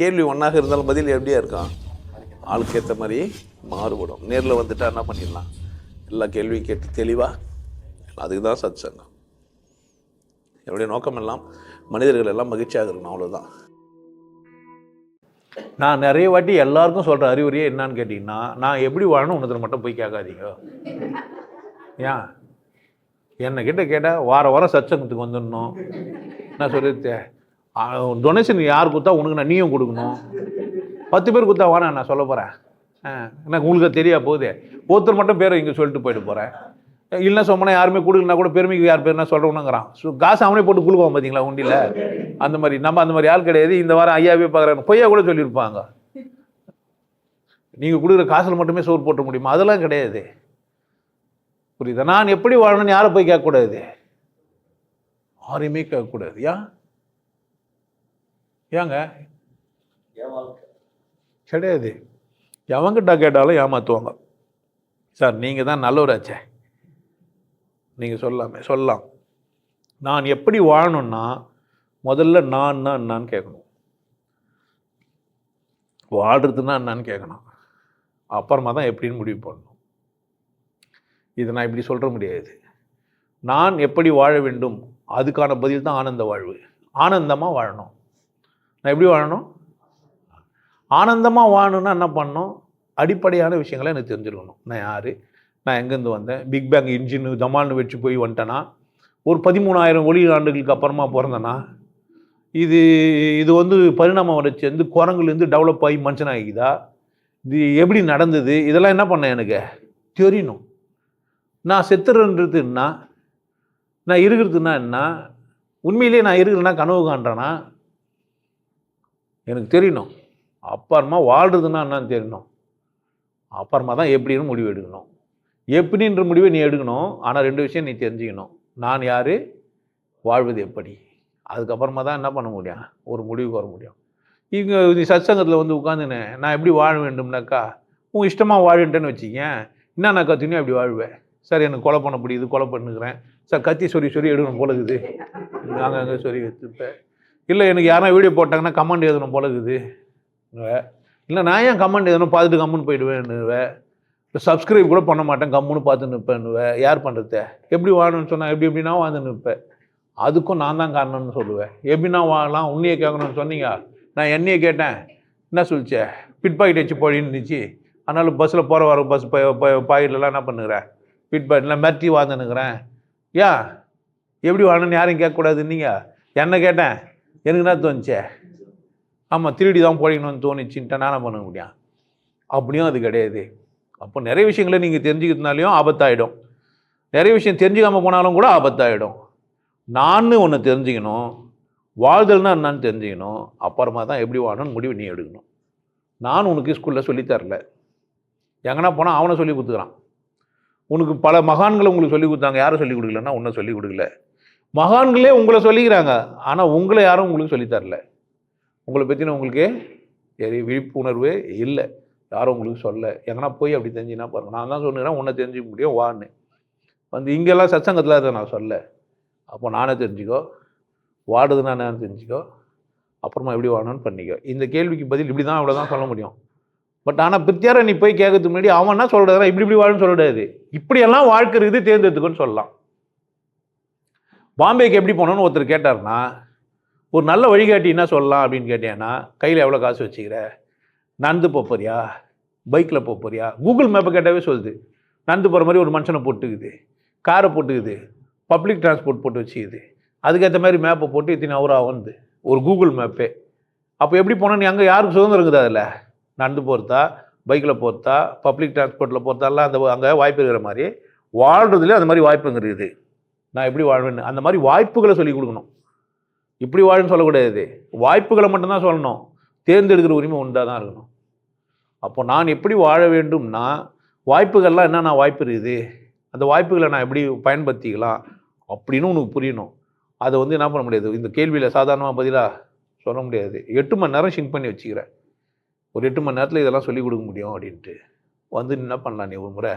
கேள்வி ஒன்றாக இருந்தாலும் பதில் எப்படியா இருக்கும்? ஆளுக்கு ஏற்ற மாதிரி மாறுபடும். நேரில் வந்துட்டா என்ன பண்ணிடலாம்? எல்லா கேள்வியும் கேட்டு தெளிவாக அதுக்கு தான் சத் சங்கம் என்னுடைய நோக்கம் எல்லாம் மனிதர்கள் எல்லாம் மகிழ்ச்சியாக இருக்கணும் அவ்வளோதான் நான் நிறைய வாட்டி எல்லாருக்கும் சொல்கிற அறிவுரையே என்னான்னு கேட்டிங்கன்னா நான் எப்படி வாழணும் உன்னதில் மட்டும் போய் கேட்காதீங்க. ஏன்? என்னை கிட்ட கேட்டால் வார வாரம் சச்சங்கத்துக்கு வந்துடணும். நான் சொல்லிட்டு டொனேஷன் யார் கொடுத்தா உனக்கு நான் நீயும் கொடுக்கணும்? பத்து பேர் கொடுத்தா வானா நான் சொல்ல போகிறேன் எனக்கு உங்களுக்கு தெரியா போகுது. ஒருத்தர் மட்டும் பேரை இங்கே சொல்லிட்டு போயிட்டு போகிறேன் இல்லைன்னா சொன்னால் யாருமே கொடுக்கலனா கூட பெருமைக்கு யார் பேர்னா நான் சொல்கிறவனுங்கிறான் ஸோ காசு அவனே போட்டு கொடுக்குவோம் பார்த்தீங்களா உண்டியில்? அந்த மாதிரி நம்ம அந்த மாதிரி ஆள் கிடையாது. இந்த வாரம் ஐயாவே பார்க்குறாங்க பொய்யா கூட சொல்லியிருப்பாங்க. நீங்கள் கொடுக்குற காசில் மட்டுமே சோறு போட்ட முடியுமா? அதெல்லாம் கிடையாது. புரியுதா? நான் எப்படி வாழணும்னு யாரை போய் கேட்கக்கூடாது? யாரையுமே கேட்கக்கூடாது. ஏன் ஏங்க? கிடையாது. எவங்கிட்ட கேட்டாலும் ஏமாற்றுவாங்க சார் நீங்கள் தான் நல்லவராச்சே. நீங்கள் சொல்லாமே சொல்லலாம். நான் எப்படி வாழணும்னா முதல்ல நான்னா என்னான்னு கேட்கணும். வாழ்றதுன்னா என்னான்னு கேட்கணும். அப்புறமா தான் எப்படின்னு முடிவு பண்ணணும். இதை நான் இப்படி சொல்ற முடியாது. நான் எப்படி வாழ வேண்டும்? அதுக்கான பதில் தான் ஆனந்த வாழ்வு. ஆனந்தமாக வாழணும். நான் எப்படி வாழணும்? ஆனந்தமாக வாழணும்னா என்ன பண்ணணும்? அடிப்படையான விஷயங்களை எனக்கு தெரிஞ்சிருக்கணும் நான் யார்? நான் எங்கேருந்து வந்தேன்? பிக் பேங் இன்ஜின் தமால்னு வச்சு போய் வந்துட்டேனா? ஒரு பதிமூணாயிரம் ஒளி ஆண்டுகளுக்கு அப்புறமா பிறந்தேன்னா இது இது வந்து பரிணாம வளர்ச்சி வந்து குரங்குலேருந்து டெவலப் ஆகி மனுஷன் ஆகிதா இது எப்படி நடந்தது? இதெல்லாம் என்ன பண்ணேன் எனக்கு? தெரியணும். நான் செத்துறன்றதுன்னா நான் இருக்கிறதுனா என்ன? உண்மையிலேயே நான் இருக்கிறேன்னா கனவு காண்றேன்னா எனக்கு தெரியணும். அப்புறமா வாழ்றதுன்னா என்னன்னு தெரியணும். அப்புறமா தான் எப்படின்னு முடிவு எடுக்கணும். எப்படின்ற முடிவை நீ எடுக்கணும். ஆனால் ரெண்டு விஷயம் நீ தெரிஞ்சுக்கணும். நான் யார்? வாழ்வது எப்படி? அதுக்கப்புறமா தான் என்ன பண்ண முடியும்? ஒரு முடிவுக்கு வர முடியும். இங்கே நீ சத்சங்கத்தில் வந்து உட்காந்துன்னு நான் எப்படி வாழ வேண்டும்னாக்கா உன் இஷ்டமாக வாழுன்ட்டேன்னு வச்சுக்கேன் என்ன நான் கத்தினே அப்படி வாழ்வேன் சார் எனக்கு கொலை பண்ண முடியுது கொலை பண்ணுக்கிறேன் சார் கத்தி சொறி சொறி எடுக்கணும் போல இருக்குது. நாங்கள் அங்கே சொறி வச்சுருப்பேன் இல்லை எனக்கு யாரும் வீடியோ போட்டாங்கன்னா கமெண்ட் எழுதணும் போல இருக்குது. இல்லை நான் ஏன் கமெண்ட் எழுதணும்? பார்த்துட்டு கம்முன்னு போயிடுவேன்னுவேன் இல்லை சப்ஸ்கிரைப் கூட பண்ண மாட்டேன் கம்முன்னு பார்த்து நிற்பேன்னுவேன் யார் பண்ணுறது எப்படி வாழணும்னு சொன்னால் எப்படி எப்படின்னா வாழ்ந்து நிற்பேன். அதுக்கும் நான் தான் காரணம்னு சொல்லுவேன். எப்படின்னா வாழலாம்? உன்னையே கேட்கணும்னு சொன்னீங்க. நான் என்னையே கேட்டேன். என்ன சொல்லிச்சே? பிட் பாக்கெட் வச்சு போடின்னு இருந்துச்சு. அதனால் பஸ்ஸில் போகிற வர பஸ் பாக்கெட்லலாம் என்ன பண்ணுகிறேன் பிட் பாக்கெட்டில் மிரட்டி வாழ்ந்துனுக்குறேன் ஏன் எப்படி வாழணும்னு யாரையும் கேட்கக்கூடாது நீங்கள் என்ன கேட்டேன். எனக்கு என்ன தோணுச்சே? ஆமாம் திருடி தான் போடணும்னு தோணுச்சுன்ட்டு நான் என்ன பண்ண முடியும்? அப்படியும் அது கிடையாது. அப்போ நிறைய விஷயங்களை நீங்கள் தெரிஞ்சுக்கிறதுனாலையும் ஆபத்தாயிடும். நிறைய விஷயம் தெரிஞ்சுக்காமல் போனாலும் கூட ஆபத்தாயிடும். நான் ஒன்று தெரிஞ்சுக்கணும். வாழ்தல்னா என்னன்னு தெரிஞ்சுக்கணும். அப்புறமா தான் எப்படி வாழணும்னு முடிவு நீ எடுக்கணும். நான் உனக்கு ஸ்கூலில் சொல்லித்தரல எங்கன்னா போனால் அவனை சொல்லி கொடுத்துக்கிறான். உனக்கு பல மகான்களை உங்களுக்கு சொல்லி கொடுத்தாங்க. யாரும் சொல்லி கொடுக்கலன்னா உன்னை சொல்லி கொடுக்கல. மகான்களே உங்களை சொல்லிக்கிறாங்க. ஆனால் உங்களை யாரும் உங்களுக்கு சொல்லித்தரல உங்களை பற்றின உங்களுக்கு விழிப்புணர்வு விழிப்புணர்வே இல்லை. யாரும் உங்களுக்கு சொல்ல. எங்கன்னா போய் அப்படி தெரிஞ்சுன்னா பாருங்கள் நான் தான் சொன்னேன் உன்னை தெரிஞ்சுக்க முடியும் வான்னு. வந்து இங்கெல்லாம் சச்சங்கத்தில் அதை நான் சொல்ல. அப்போ நானே தெரிஞ்சுக்கோ. வாடுதுன்னா என்னன்னு தெரிஞ்சுக்கோ. அப்புறமா எப்படி வாழணும்னு பண்ணிக்கோ. இந்த கேள்விக்கு பதில் இப்படி தான் அவ்வளோ தான் சொல்ல முடியும். பட் ஆனால் பித்தியாரை நீ போய் கேட்கறதுக்கு முன்னாடி அவன் என்ன சொல்கிறதுனா இப்படி இப்படி வாழணும்னு சொல்லக்கூடாது இப்படியெல்லாம் வாழ்க்கை இருக்குது தேர்ந்தெடுத்துக்கோன்னு சொல்லலாம். பாம்பேக்கு எப்படி போகணும்னு ஒருத்தர் கேட்டார்னா ஒரு நல்ல வழிகாட்டி என்ன சொல்லலாம் அப்படின்னு கேட்டேன்னா கையில் எவ்வளோ காசு வச்சுக்கிற? நடந்து போக போறியா பைக்கில் போக போறியா கூகுள் மேப்பை கேட்டாவே சொல்லுது. நடந்து போகிற மாதிரி ஒரு மனுஷனை போட்டுக்குது. காரை போட்டுக்குது. பப்ளிக் டிரான்ஸ்போர்ட் போட்டு வச்சுக்குது. அதுக்கேற்ற மாதிரி மேப்பை போட்டு இத்தனை அவர் ஆகுது ஒரு கூகுள் மேப்பே. அப்போ எப்படி போனால் நீ அங்கே யாருக்கு சுதந்திரம் இருக்குது அதில்? நடந்து போகிறதா பைக்கில் போகிறதா பப்ளிக் டிரான்ஸ்போர்ட்டில் போகிறதாலாம் அந்த அங்கே வாய்ப்பு இருக்கிற மாதிரி. வாழ்கிறதுலேயே அந்த மாதிரி வாய்ப்புங்கிறது நான் எப்படி வாழ்வேன்னு? அந்த மாதிரி வாய்ப்புகளை சொல்லிக் கொடுக்கணும். இப்படி வாழுன்னு சொல்லக்கூடாது. வாய்ப்புகளை மட்டும்தான் சொல்லணும். தேர்ந்தெடுக்கிற உரிமை உண்டாக தான் இருக்கணும். அப்போ நான் எப்படி வாழ வேண்டும்னா வாய்ப்புகள்லாம் என்னென்ன வாய்ப்பு இருக்குது? அந்த வாய்ப்புகளை நான் எப்படி பயன்படுத்திக்கலாம் அப்படின்னு உனக்கு புரியணும். அதை வந்து என்ன பண்ண முடியாது? இந்த கேள்வியில் சாதாரணமாக பதிலாக சொல்ல முடியாது. எட்டு மணி நேரம் ஷிங்க் பண்ணி வச்சுக்கிறேன். ஒரு எட்டு மணி நேரத்தில் இதெல்லாம் சொல்லிக் கொடுக்க முடியும் அப்படின்ட்டு. வந்து என்ன பண்ணலாம் நீ ஒரு முறை?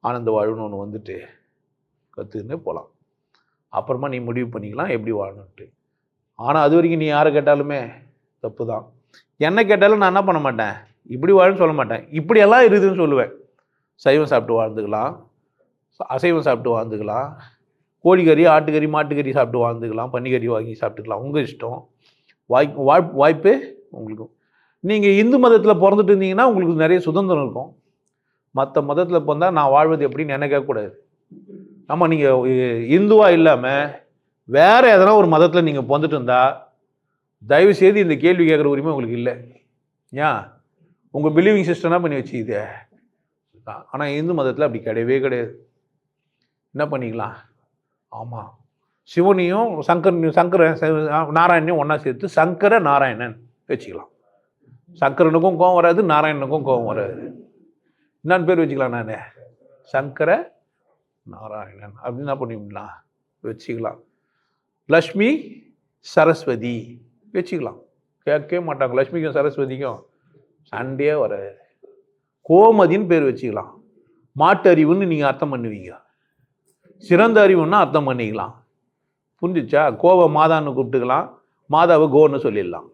ஆனந்த வாழ்வுன்னு ஒன்று வந்துட்டு கற்றுன்னு போகலாம் அப்புறமா நீ முடிவு பண்ணிக்கலாம் எப்படி வாழணுன்ட்டு ஆனால் அது வரைக்கும் நீ யாரை கேட்டாலுமே தப்பு தான் என்ன கேட்டாலும் நான் என்ன பண்ண மாட்டேன்? இப்படி வாழுன்னு சொல்ல மாட்டேன். இப்படியெல்லாம் இருக்குதுன்னு சொல்லுவேன். சைவம் சாப்பிட்டு வாழ்ந்துக்கலாம். அசைவம் சாப்பிட்டு வாழ்ந்துக்கலாம். கோழிக்கறி ஆட்டுக்கறி மாட்டுக்கறி சாப்பிட்டு வாழ்ந்துக்கலாம். பன்னிக்கறி வாங்கி சாப்பிட்டுக்கலாம். உங்கள் இஷ்டம். வாய் வாய்ப்பு வாய்ப்பு உங்களுக்கு. நீங்கள் இந்து மதத்தில் பிறந்துட்டு இருந்தீங்கன்னா உங்களுக்கு நிறைய சுதந்திரம் இருக்கும். மற்ற மதத்தில் பிறந்தால் நான் வாழ்வது எப்படின்னு என்ன கேட்கக்கூடாது. ஆமாம் நீங்கள் இந்துவாக இல்லாமல் வேறு எதனா ஒரு மதத்தில் நீங்கள் பிறந்துட்டு இருந்தால் தயவு செய்து இந்த கேள்வி கேட்குற உரிமை உங்களுக்கு இல்லை. ஏன்? உங்கள் பிலீவிங் சிஸ்டம் பண்ணி வச்சுக்குது? ஆனால் இந்து மதத்தில் அப்படி கிடையவே கிடையாது. என்ன பண்ணிக்கலாம்? ஆமாம் சிவனையும் சங்கரனையும் சங்கர நாராயணனையும் ஒன்றா சேர்த்து சங்கர நாராயணன் வச்சுக்கலாம். சங்கரனுக்கும் கோவம் வராது நாராயணனுக்கும் கோவம் வராது. என்னன்னு பேர் வச்சுக்கலாம் நான்? சங்கர நாராயணன் அப்படின்னு என்ன பண்ணிவிடலாம் வச்சுக்கலாம். லக்ஷ்மி சரஸ்வதி வச்சுக்கலாம். கேட்கவே மாட்டாங்க. லக்ஷ்மிக்கும் சரஸ்வதிக்கும் சண்டையே வராது. கோமதின்னு பேர் வச்சுக்கலாம். மாட்டு அறிவுன்னு நீங்கள் அர்த்தம் பண்ணுவீங்க. சிறந்த அறிவுன்னா அர்த்தம் பண்ணிக்கலாம். புரிஞ்சுச்சா? கோவை மாதான்னு கூப்பிட்டுக்கலாம். மாதாவை கோன்னு சொல்லிடலாம்.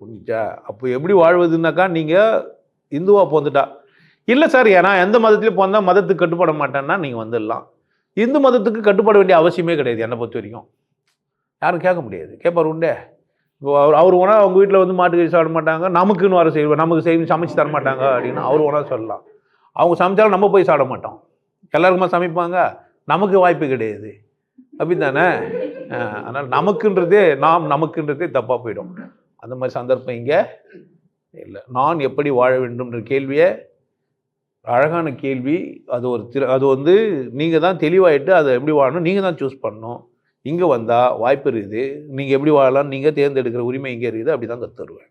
புரிஞ்சிச்சா? அப்போ எப்படி வாழ்வதுன்னாக்கா நீங்கள் இந்துவாக பிறந்துட்டா. இல்லை சார் ஏன்னா எந்த மதத்துலையும் போனால் மதத்துக்கு கட்டுப்பட மாட்டேன்னா நீங்கள் வந்துடலாம். இந்து மதத்துக்கு கட்டுப்பட வேண்டிய அவசியமே கிடையாது என்னை பொறுத்த வரைக்கும். யாரும் கேட்க முடியாது. கேட்பார் உண்டே. இப்போ அவர் அவர் ஒன்றா அவங்க வீட்டில் வந்து மாட்டுக்கறி சாப்பிட மாட்டாங்க நமக்குன்னு வர செய்வோம் நமக்கு செய்து சமைச்சு தர மாட்டாங்க அப்படின்னு அவர் ஒன்றா சொல்லலாம். அவங்க சமைச்சாலும் நம்ம போய் சாப்பிட மாட்டோம். எல்லாருக்குமா சமைப்பாங்க நமக்கு வாய்ப்பு கிடையாது. அப்படித்தானே? அதனால் நமக்குன்றதே நாம் நமக்குன்றதே தப்பாக போயிடும். அந்த மாதிரி சந்தர்ப்பம் இங்கே இல்லை. நான் எப்படி வாழ வேண்டும்ன்ற கேள்வியை அழகான கேள்வி. அது ஒரு திரு அது வந்து நீங்கள் தான் தெளிவாயிட்டு அதை எப்படி வாழணும்? நீங்கள் தான் சூஸ் பண்ணணும். இங்கே வந்தால் வாய்ப்பு இருக்குது. நீங்கள் எப்படி வாழலாம்? நீங்கள் தேர்ந்தெடுக்கிற உரிமை இங்கே இருக்குது. அப்படி தான் கற்றுருவேன்